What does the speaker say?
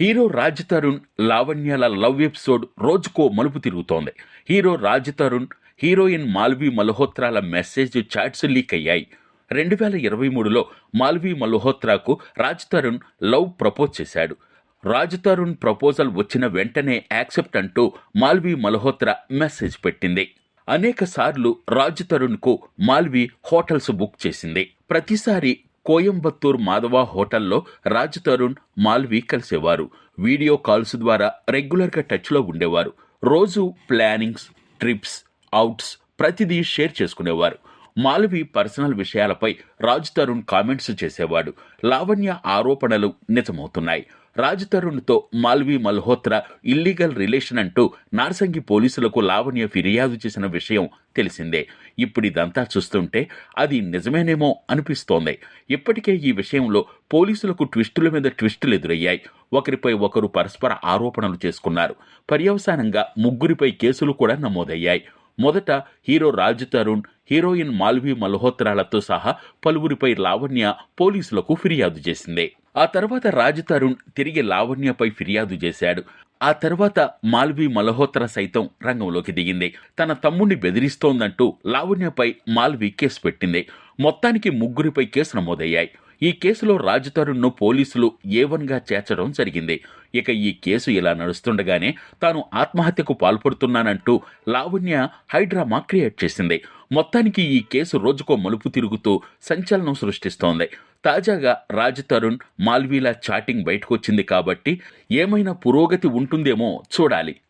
Hero Raj Tarun లావణ్యాల love episode రోజుకో మలుపు తిరుగుతోంది. హీరో రాజ్ తరుణ్ హీరోయిన్ మాల్వీ మల్హోత్రాల మెసేజ్ చాట్స్ లీక్ అయ్యాయి. రెండు వేల ఇరవై మూడులో మాల్వీ మల్హోత్రాకు రాజ్ తరుణ్ లవ్ ప్రపోజ్ చేశాడు. రాజ్ తరుణ్ ప్రపోజల్ వచ్చిన వెంటనే యాక్సెప్ట్ అంటూ మాల్వీ మల్హోత్రా మెసేజ్ పెట్టింది. అనేక సార్లు రాజ్ తరుణ్కు మాల్వీ హోటల్స్ బుక్ చేసింది. ప్రతిసారి కోయంబత్తూర్ మాధవ హోటల్లో రాజ్ తరుణ్ మాల్వీ కలిసేవారు. వీడియో కాల్స్ ద్వారా రెగ్యులర్గా టచ్లో ఉండేవారు. రోజు ప్లానింగ్స్ ట్రిప్స్ అవుట్స్ ప్రతిదీ షేర్ చేసుకునేవారు. మాలవి పర్సనల్ విషయాలపై రాజ్ తరుణ్ కామెంట్స్ చేసేవాడు. లావణ్య ఆరోపణలు నిజమవుతున్నాయి. రాజ్ తరుణ్తో మాల్వి మల్హోత్రా ఇల్లీగల్ రిలేషన్ అంటూ నార్సంగి పోలీసులకు లావణ్య ఫిర్యాదు చేసిన విషయం తెలిసిందే. ఇప్పుడు ఇదంతా చూస్తుంటే అది నిజమేనేమో అనిపిస్తోంది. ఇప్పటికే ఈ విషయంలో పోలీసులకు ట్విస్టుల మీద ట్విస్టులు ఎదురయ్యాయి. ఒకరిపై ఒకరు పరస్పర ఆరోపణలు చేసుకున్నారు. పర్యవసానంగా ముగ్గురిపై కేసులు కూడా నమోదయ్యాయి. మొదట హీరో రాజ్ తరుణ్ హీరోయిన్ మాల్వీ మల్హోత్రాలతో సహా పలువురిపై లావణ్య పోలీసులకు ఫిర్యాదు చేసింది. ఆ తర్వాత రాజ్ తరుణ్ తిరిగి లావణ్యపై ఫిర్యాదు చేశాడు. ఆ తర్వాత మాల్వీ మల్హోత్రా సైతం రంగంలోకి దిగింది. తన తమ్ముణ్ణి బెదిరిస్తోందంటూ లావణ్యపై మాల్వీ కేసు పెట్టింది. మొత్తానికి ముగ్గురిపై కేసు నమోదయ్యాయి. ఈ కేసులో రాజ్ తరుణ్ను పోలీసులు ఏవన్గా చేర్చడం జరిగింది. ఇక ఈ కేసు ఇలా నడుస్తుండగానే తాను ఆత్మహత్యకు పాల్పడుతున్నానంటూ లావణ్య హైడ్రామా క్రియేట్ చేసింది. మొత్తానికి ఈ కేసు రోజుకో మలుపు తిరుగుతూ సంచలనం సృష్టిస్తోంది. తాజాగా రాజ్ తరుణ్ మాల్వీలా చాటింగ్ బయటకొచ్చింది కాబట్టి ఏమైనా పురోగతి ఉంటుందేమో చూడాలి.